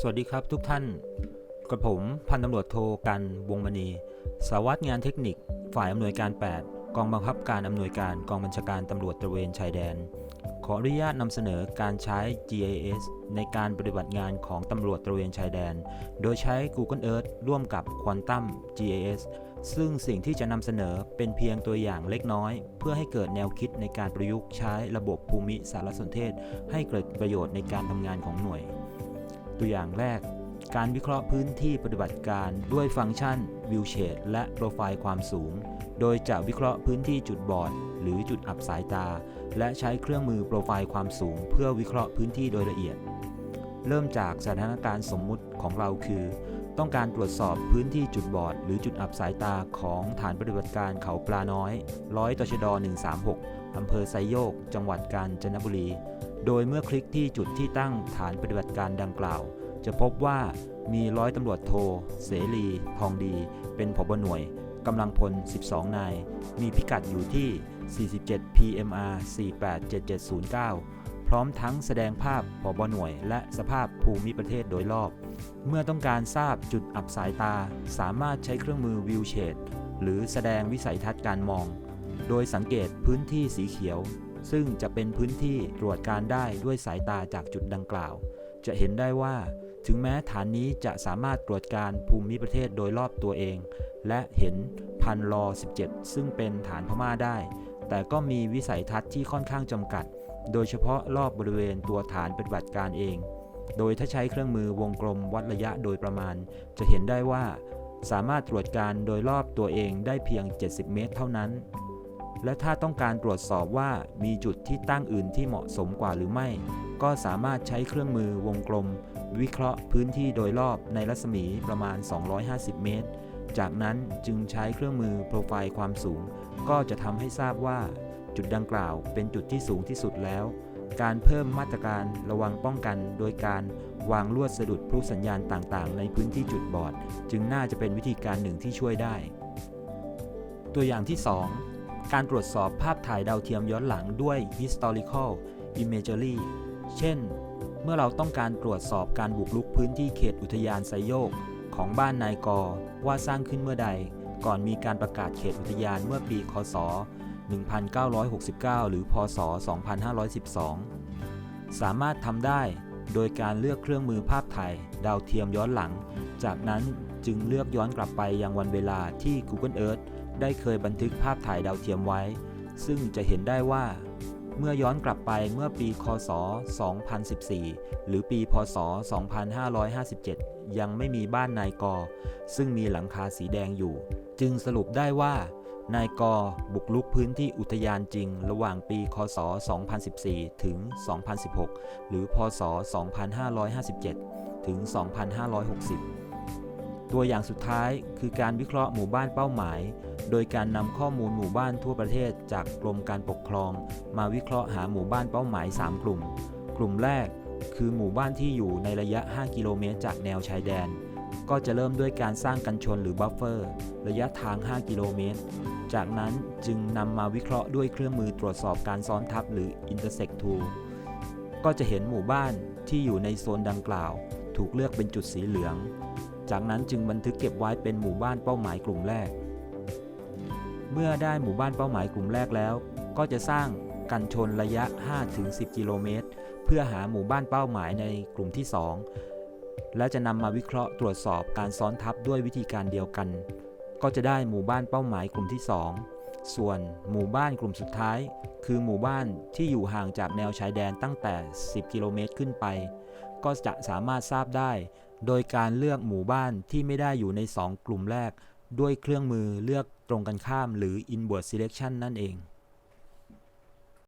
สวัสดีครับทุกท่านกระผมพันตำรวจโทกันวงมณี สาวัตรงานเทคนิค ฝ่ายอำนวยการ 8 กองบังคับการอำนวยการกองบัญชาการตำรวจตระเวนชายแดน ขออนุญาตนำเสนอการใช้ GIS ในการปฏิบัติงานของตำรวจตระเวนชายแดน โดยใช้ Google Earth ร่วมกับ Quantum GIS ซึ่งสิ่งที่จะนำเสนอเป็นเพียงตัวอย่างเล็กน้อย เพื่อให้เกิดแนวคิดในการประยุกต์ใช้ระบบภูมิสารสนเทศ ให้เกิดประโยชน์ในการทำงานของหน่วย ตัวอย่างแรก การวิเคราะห์พื้นที่ปฏิบัติการด้วยฟังก์ชัน View Shade และโปรไฟล์ความสูง โดยจะวิเคราะห์พื้นที่จุดบอด หรือจุดอับสายตา และใช้เครื่องมือโปรไฟล์ความสูง เพื่อวิเคราะห์พื้นที่โดยละเอียด เริ่มจากสถานการณ์สมมุติของเราคือ ต้องการตรวจสอบพื้นที่จุดบอด หรือจุดอับสายตาของฐานปฏิบัติการเขาปลาน้อยร้อยตชด136อำเภอไซโยก จังหวัดกาญจนบุรี โดยเมื่อคลิกที่จุดที่ตั้งฐานปฏิบัติการดังกล่าว จะพบว่ามีร้อยตำรวจโท เสรีทองดี เป็นผบหน่วยกำลังพล 12 นาย มีพิกัดอยู่ที่ 47 PMR 487709 พร้อมทั้งแสดงภาพผบหน่วย และสภาพภูมิประเทศโดยรอบ เมื่อต้องการทราบจุดอับสายตา สามารถใช้เครื่องมือวิวเชดหรือแสดงวิสัยทัศน์การมอง โดยสังเกตพื้นที่สีเขียว ซึ่งจะเป็นพื้นที่ตรวจการได้ด้วยสายตาจากจุดดังกล่าว จะเห็นได้ว่า ถึงแม้ฐานนี้จะสามารถตรวจการภูมิประเทศโดยรอบตัวเอง และเห็นพันลอ 17 ซึ่งเป็นฐานพม่าได้ แต่ก็มีวิสัยทัศน์ที่ค่อนข้างจำกัด โดยเฉพาะรอบบริเวณตัวฐานปฏิบัติการเอง โดยถ้าใช้เครื่องมือวงกลมวัดระยะโดยประมาณ จะเห็นได้ว่า สามารถตรวจการโดยรอบตัวเองได้เพียง 70 เมตร เท่านั้น และถ้าต้องการตรวจสอบว่ามีจุดที่ตั้งอื่นที่เหมาะสมกว่าหรือไม่ ก็สามารถใช้เครื่องมือวงกลม วิเคราะห์พื้นที่โดยรอบในรัศมีประมาณ 250 เมตร จากนั้นจึงใช้เครื่องมือโปรไฟล์ความสูง ก็จะทำให้ทราบว่าจุดดังกล่าวเป็นจุดที่สูงที่สุดแล้ว การเพิ่มมาตรการระวังป้องกัน โดยการวางลวดสะดุดพลุสัญญาณต่างๆ ในพื้นที่จุดบอด จึงน่าจะเป็นวิธีการหนึ่งที่ช่วยได้ ตัวอย่างที่ 2 การตรวจสอบภาพถ่ายดาวเทียมย้อนหลังด้วย historical imagery เช่น เมื่อเราต้องการตรวจสอบการบุกรุกพื้นที่เขตอุทยานไซโยก ของบ้านนายกอว่าสร้างขึ้นเมื่อใด ก่อนมีการประกาศเขตอุทยานเมื่อปี คศ 1969 หรือ พศ 2512 สามารถทำได้โดยการเลือกเครื่องมือภาพถ่ายดาวเทียมย้อนหลัง จากนั้นจึงเลือกย้อนกลับไปยังวันเวลาที่ Google Earth ได้เคยบันทึกภาพถ่ายดาวเทียมไว้ ซึ่งจะเห็นได้ว่า เมื่อย้อนกลับไปเมื่อปีคศ 2014 หรือปีพศ 2557 ยังไม่มีบ้านนายกอซึ่งมีหลังคาสีแดงอยู่ จึงสรุปได้ว่านายกบุกรุกพื้นที่อุทยานจริง ระหว่างปี คศ 2014 ถึง 2016 หรือ พศ 2557 ถึง 2560 ตัวอย่างสุดท้ายคือการวิเคราะห์หมู่บ้านเป้าหมาย โดยการนำข้อมูลหมู่บ้านทั่วประเทศจากกรมการปกครอง มาวิเคราะห์หาหมู่บ้านเป้าหมาย 3 กลุ่ม กลุ่มแรก คือหมู่บ้านที่อยู่ในระยะ 5 กิโลเมตรจากแนวชายแดน ก็จะเริ่มด้วยการสร้างกันชนหรือบัฟเฟอร์ระยะทาง 5 กิโลเมตร จากนั้นจึงนำมาวิเคราะห์ด้วยเครื่องมือตรวจสอบการซ้อนทับหรือ intersect tool ก็จะเห็นหมู่บ้านที่อยู่ในโซนดังกล่าว ถูกเลือกเป็นจุดสีเหลือง จากนั้นจึงบันทึกเก็บไว้เป็นหมู่บ้านเป้าหมายกลุ่มแรก เมื่อได้หมู่บ้านเป้าหมายกลุ่มแรกแล้ว ก็จะสร้างกันชนระยะ 5-10 กิโลเมตร เพื่อหาหมู่บ้านเป้าหมายในกลุ่มที่ 2 และจะนำมาวิเคราะห์ตรวจสอบการซ้อนทับด้วยวิธีการเดียวกัน ก็จะได้หมู่บ้านเป้าหมายกลุ่มที่ 2 ส่วนหมู่บ้านกลุ่มสุดท้าย คือหมู่บ้านที่อยู่ห่างจากแนวชายแดนตั้งแต่ 10 กิโลเมตรขึ้นไป ก็จะสามารถทราบได้ โดยการเลือกหมู่บ้านที่ไม่ได้อยู่ใน 2 กลุ่มแรก ด้วยเครื่องมือเลือกตรงกันข้ามหรือ inward selection นั่นเอง